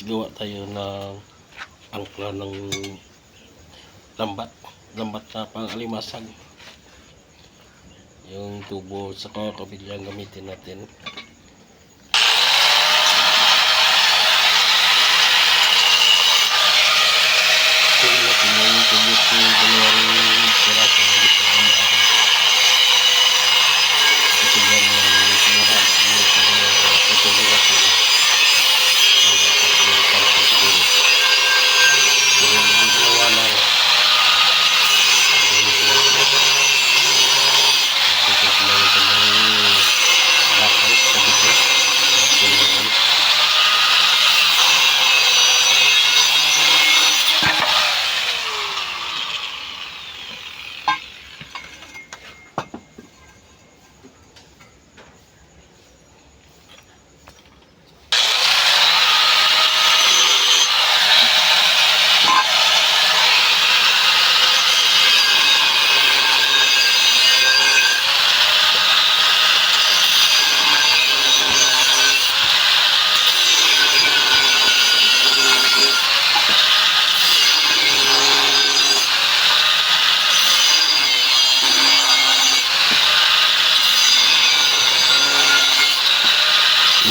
Guys, gawa tayo ng angkla ng lambat. Lambat na pang alimasag. Yung tubo sa kakabila ang gamitin natin. Tingnan natin yung tubo sa dalawang piraso ng gusto ng araw. Ito yan ang sinuhan. Ito yung natin.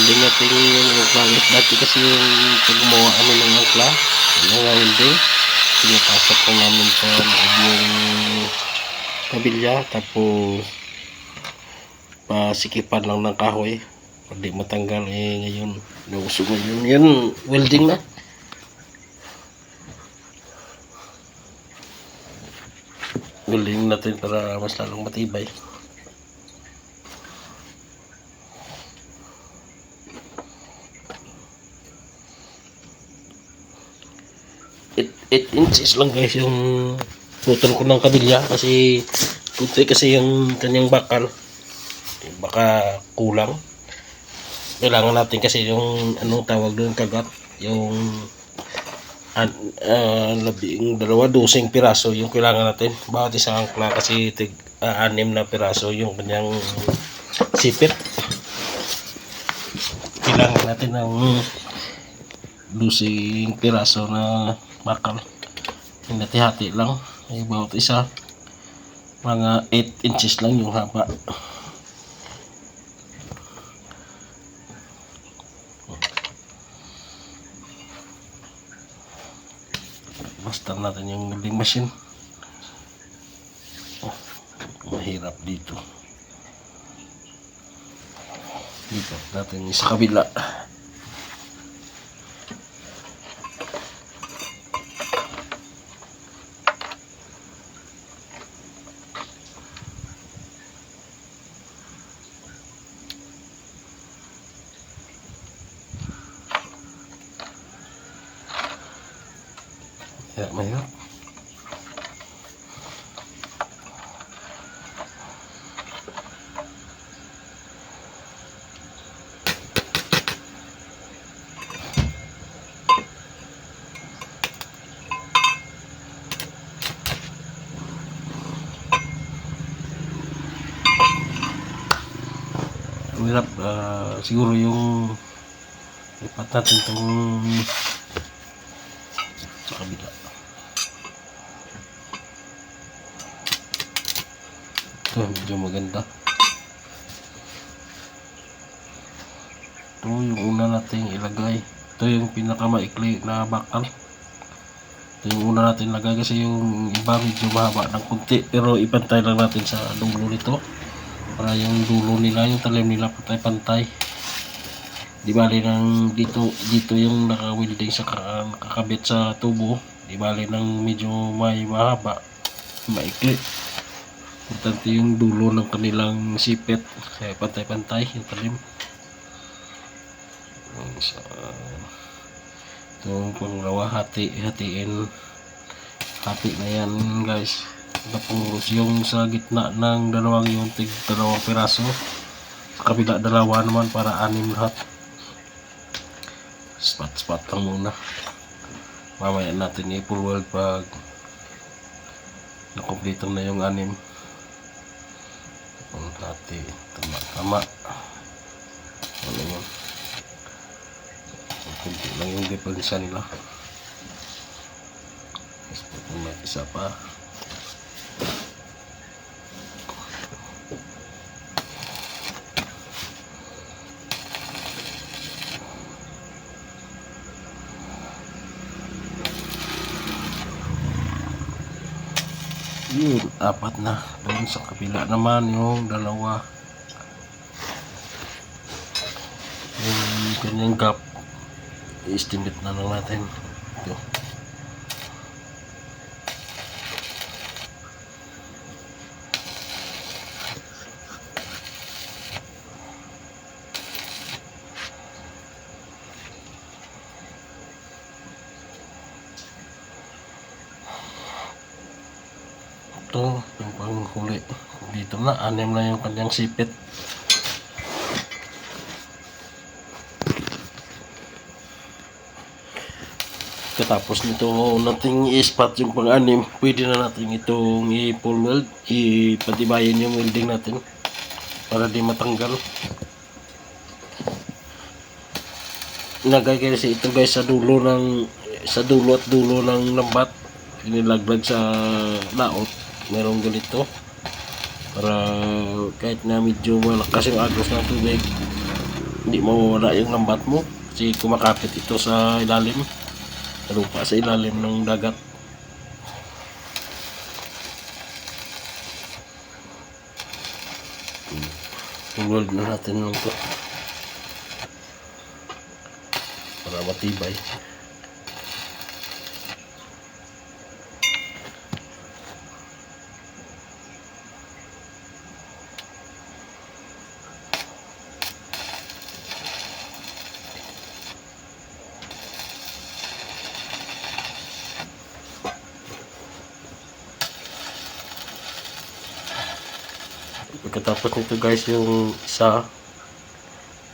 Welding natin yung angkla. Dati kasi yung pag gumawa kami ng angkla, ano nga welding, pinapasok ko namin sa loob yung kabilya, tapos pasikipan lang ng kahoy. Di matanggal, eh ngayon, nauso yun. Yan, welding na. Welding natin para mas lalong matibay. It, it inches lang guys yung putol ko ng kabilya kasi puti kasi yung kanyang bakal. Baka kulang. Kailangan natin kasi yung anong tawag doon kagat? Yung an, ah, labing dalawa dosing piraso yung kailangan natin. Bawat isang angkla kasi tig, ah, anim na piraso yung kanyang sipit. Kailangan natin ng dosing piraso na bakal hinati-hati lang. Ay bawat isa mga 8 inches lang yung haba. Basta natin yung welding machine. Oh, mahirap dito. Dito natin sa kabila Ya, mahirap. Mahirap, ah, siguro yung lipat natin itong sa kabila. Ito, medyo maganda. Ito yung una nating ilagay. Ito yung pinakamaikli na bakal. Ito yung una natin ilagay kasi yung iba medyo mahaba ng kunti. Pero ipantay lang natin sa dulo nito. Para yung dulo nila, yung talim nila pantay-pantay. Di bali nang dito dito yung naka-welding sa ka- nakakabit sa tubo. Di bali nang medyo may mahaba, maikli. Importante yung dulo ng kanilang sipit. Kaya pantay-pantay yung talim. Yung Sa ito panglawa hati hatiin. Hati na yan guys. Tapos yung sa gitna ng dalawang yung tig dalawang piraso. Sa kabila dalawa naman para anim lahat. Spot spot lang muna. Mamaya natin i-full weld pag nakumpleto na yung anim ang hati tama tama ano yun Kunti lang yung depensa nila. Tapos kung may isa pa. Yun, apat na. Doon sa kabila naman yung dalawa. Yung kanyang gap, i-estimate na lang natin. Ito. Ito, yung panghuli. Dito na, anim na yung kanyang sipit. Katapos nito nating i-spot yung pang-anim, pwede na natin itong i-pull weld, ipatibayin yung welding natin para di matanggal. Nagay kasi ito guys sa dulo ng sa dulo at dulo ng lambat inilaglag sa laot merong ganito. Para kahit na medyo malakas yung agos ng tubig hindi mawawala yung lambat mo. Kasi kumakapit ito sa ilalim. Sa lupa sa ilalim ng dagat. World na natin lang to. Para matibay Pagkatapos nito guys yung isa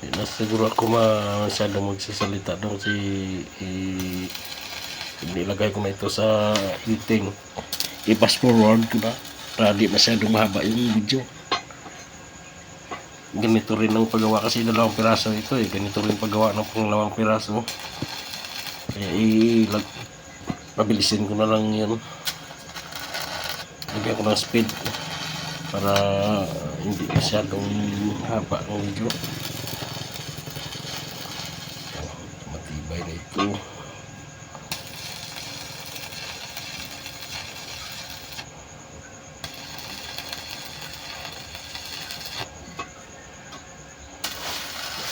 Hindi na siguro ako masyadong magsasalita doon si i, nilagay ko na ito sa heating. I-fast forward ko na para di masyadong mahaba yung video. Ganito rin ang paggawa kasi dalawang piraso ito eh. Ganito rin paggawa ng pangalawang piraso. Kaya ilag pabilisin ko na lang yun. Lagyan ko ng speed para hindi masyadong haba ng video matibay na ito.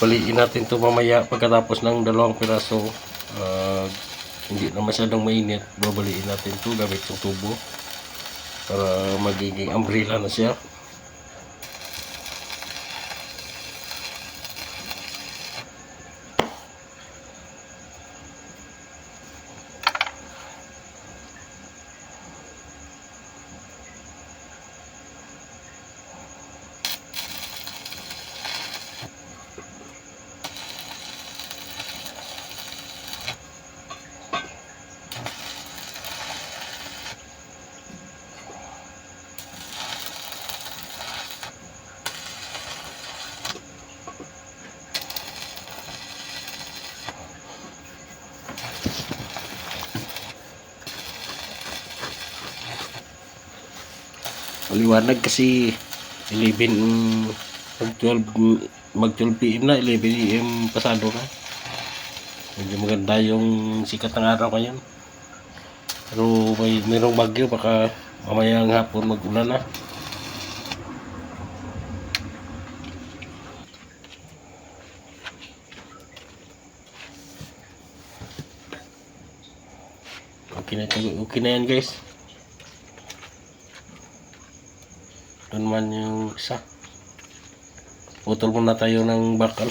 Paliin natin ito mamaya pagkatapos ng dalawang piraso. Ah, hindi na masyadong mainit. Babaliin natin ito gamit yung tubo para magiging umbrella na siya maliwanag kasi 11 mag 12 mag 12 PM na 11 AM pasado na. Medyo maganda yung sikat ng araw ngayon. Pero may mayroong bagyo baka mamayang hapon mag-ulan na. Okay na, okay na yan guys doon man yung isa. Putol muna tayo ng bakal.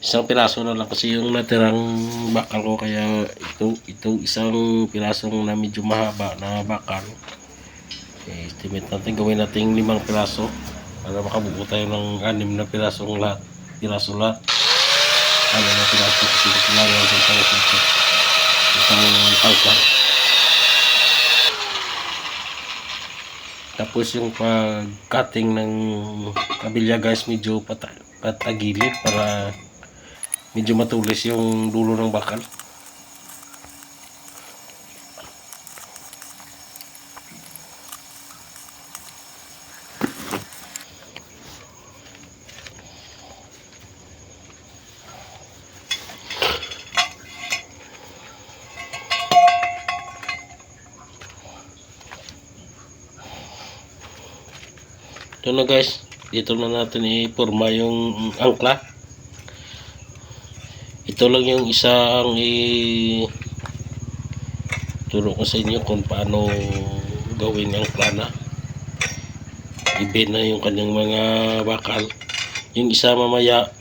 Isang piraso na lang kasi yung natirang bakal ko. Kaya ito itong isang pirasong na medyo mahaba na bakal. Eh, estimate natin gawin natin limang piraso para makabuo tayo ng anim na pirasong lahat. Piraso lahat ano na piraso kasi kailangan natin tayo sa isang alka Tapos yung pag-cutting ng kabilya guys, medyo pata patagilid para medyo matulis yung dulo ng bakal. Ito na guys, dito na natin i-forma yung angkla. Ito lang yung isang i turo ko sa inyo kung paano gawin ang plana. I-bend na yung kanyang mga bakal. Yung isa mamaya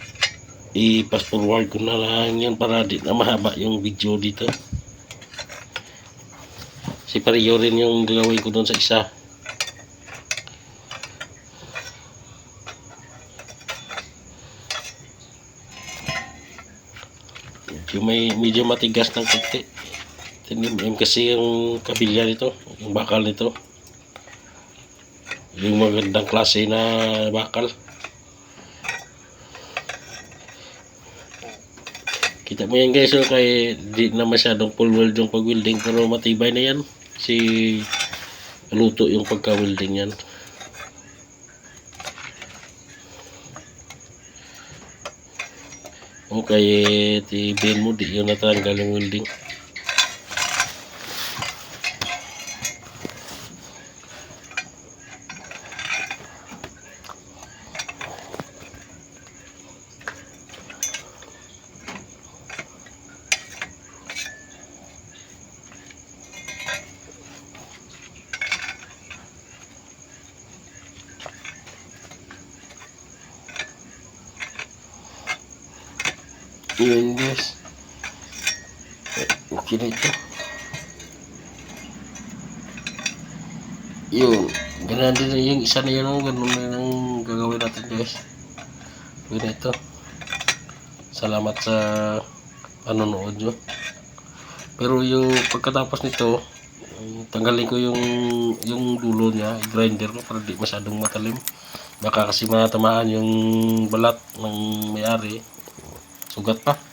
i-pass forward ko na lang yan para di na mahaba yung video dito. Si Pario rin yung gagawin ko doon sa isa. Medyo may medyo matigas ng konti. Tinimim kasi yung kabilya nito, yung bakal nito. Yung magandang klase na bakal. Kita mo yan guys, oh, kay di na masyadong full weld yung pag-welding pero matibay na yan. Si luto yung pagka-welding yan. Okay, tibin mo di yun natanggal yung welding. Na ito. Yun. Ganun din yung isa na yun. oh. Ganun na ang gagawin natin guys. Na ito. Salamat sa panonood nyo. Pero yung pagkatapos nito, tanggalin ko yung yung dulo niya, i-grinder ko para di masyadong matalim. Baka kasi matamaan yung balat ng may-ari. Sugat pa.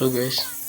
Ito guys.